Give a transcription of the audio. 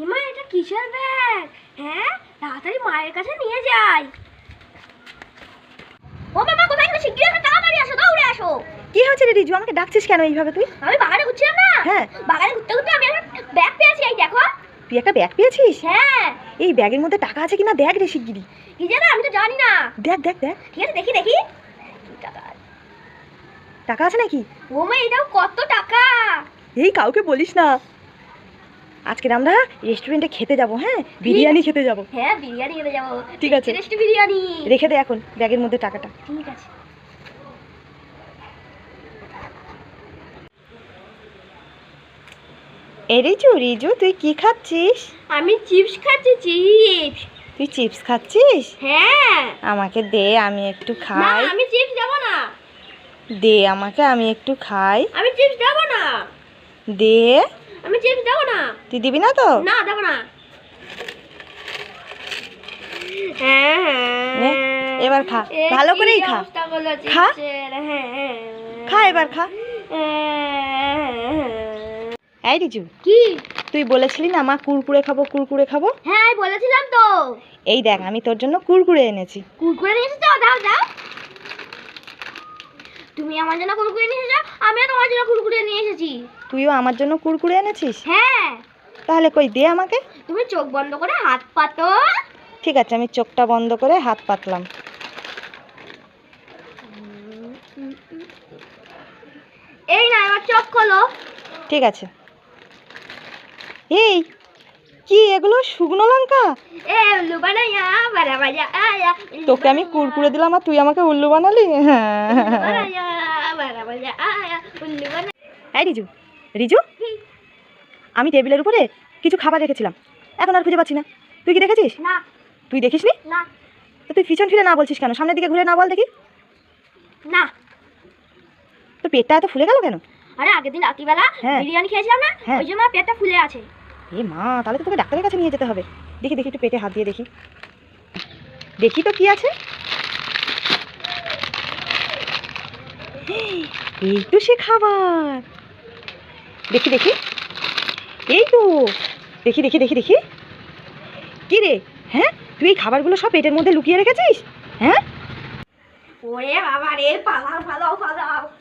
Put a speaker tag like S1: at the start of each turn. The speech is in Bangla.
S1: হিমা এটা কিসের ব্যাগ? হ্যাঁ তাড়াতাড়ি মায়ের কাছে নিয়ে যাই। ও মামা কোথায় গেলে শিগগিরই একটা তাড়াতাড়ি আসো দৌড়ে আসো।
S2: কি হয়েছে রে রিজু? আমাকে ডাকছিস কেন এইভাবে তুই?
S1: আমি বাগানে ঘুরছিলাম না।
S2: হ্যাঁ।
S1: বাগানে ঘুরতে ঘুরতে আমি একটা ব্যাগ পেয়েছি এই দেখো।
S2: তুই একটা ব্যাগ পেয়েছিস?
S1: হ্যাঁ।
S2: এই ব্যাগের মধ্যে টাকা আছে কিনা দেখ রে শিগগিরি
S1: কি জানো আমি তো জানি না।
S2: দেখ দেখ দেখ।
S1: ঠিক আছে দেখি দেখি। টাকা আছে?
S2: টাকা আছে নাকি?
S1: ও মা এটাও কত টাকা?
S2: এই কাউকে বলিস না। আজকে আমরা রেস্টুরেন্টে খেতে যাব হ্যাঁ? বিরিয়ানি খেতে যাব।
S1: হ্যাঁ বিরিয়ানি খেতে যাব।
S2: ঠিক আছে।
S1: টেস্টি বিরিয়ানি।
S2: রেখে দে এখন ব্যাগের মধ্যে টাকাটা।
S1: ঠিক আছে।
S2: রিজু রিজু তুই কি খাচ্ছিস?
S1: আমি চিপস খাচ্ছি চিপস।
S2: তুই চিপস খাচ্ছিস?
S1: হ্যাঁ।
S2: আমাকে দে আমি একটু খাই।
S1: না আমি চিপস দেবো না।
S2: দে আমাকে আমি একটু খাই।
S1: আমি চিপস দেবো না।
S2: দে।
S1: আমি চিপস দেবো না।
S2: তুই দিবি না তো?
S1: না দেবো না। হ্যাঁ হ্যাঁ।
S2: এবার খা। ভালো করেই খা। খা।
S1: হ্যাঁ।
S2: খা এবার খা। এই রিজু
S1: কি?
S2: তুই বলেছিলি না মা কুরকুরে খাব কুরকুরে খাব?
S1: হ্যাঁ বলেছিলাম তো।
S2: এই দেখ আমি তোর জন্য কুরকুরে এনেছি।
S1: কুরকুরে নিয়ে এসেছ দাও দাও। তুমি আমার জন্য কুরকুরে নিয়ে এসেছ? আমিও তোমার জন্য কুরকুরে নিয়ে এসেছি।
S2: তুইও আমার জন্য কুরকুরে এনেছিস?
S1: হ্যাঁ।
S2: তাহলে কই দে আমাকে।
S1: তুমি চোখ বন্ধ করে হাত পাতো।
S2: ঠিক আছে আমি চোখটা বন্ধ করে হাত পাতলাম।
S1: এই না এবার চোখ খোলো।
S2: ঠিক আছে। এই কি এগুলো শুকনো লঙ্কা? তোকে আমি কুরকুরে দিলাম আর তুই আমাকে উল্লু বানালি? হ্যাঁ রিজু রিজু? আমি টেবিলের উপরে কিছু খাবার রেখেছিলাম। এখন আর খুঁজে পাচ্ছি না। তুই কি দেখেছিস? তুই দেখিস
S1: না।
S2: তো তুই পিছন ফিরে না বলছিস কেন? সামনের দিকে ঘুরে না বল দেখি।
S1: না।
S2: তো পেটটা এত ফুলে গেল কেন?
S1: আরে আগের দিন রাত্রিবেলা
S2: হ্যাঁ।
S1: বিরিয়ানি খেয়েছিলাম না?
S2: হ্যাঁ।
S1: ওই জন্য পেটটা ফুলে আছে।
S2: এ মা, তাহলে তো তোকে ডাক্তারের কাছে নিয়ে যেতে হবে। দেখি দেখি, একটু পেটে হাত দিয়ে দেখি। দেখি তো কি আছে। এই তো সে খাবার। দেখি দেখি। এই তো। দেখি দেখি দেখি দেখি। কি রে? হ্যাঁ? তুই এই খাবারগুলো সব পেটের মধ্যে লুকিয়ে রেখেছিস? হ্যাঁ?
S1: ওরে বাবা রে, পালাও পালাও পালাও।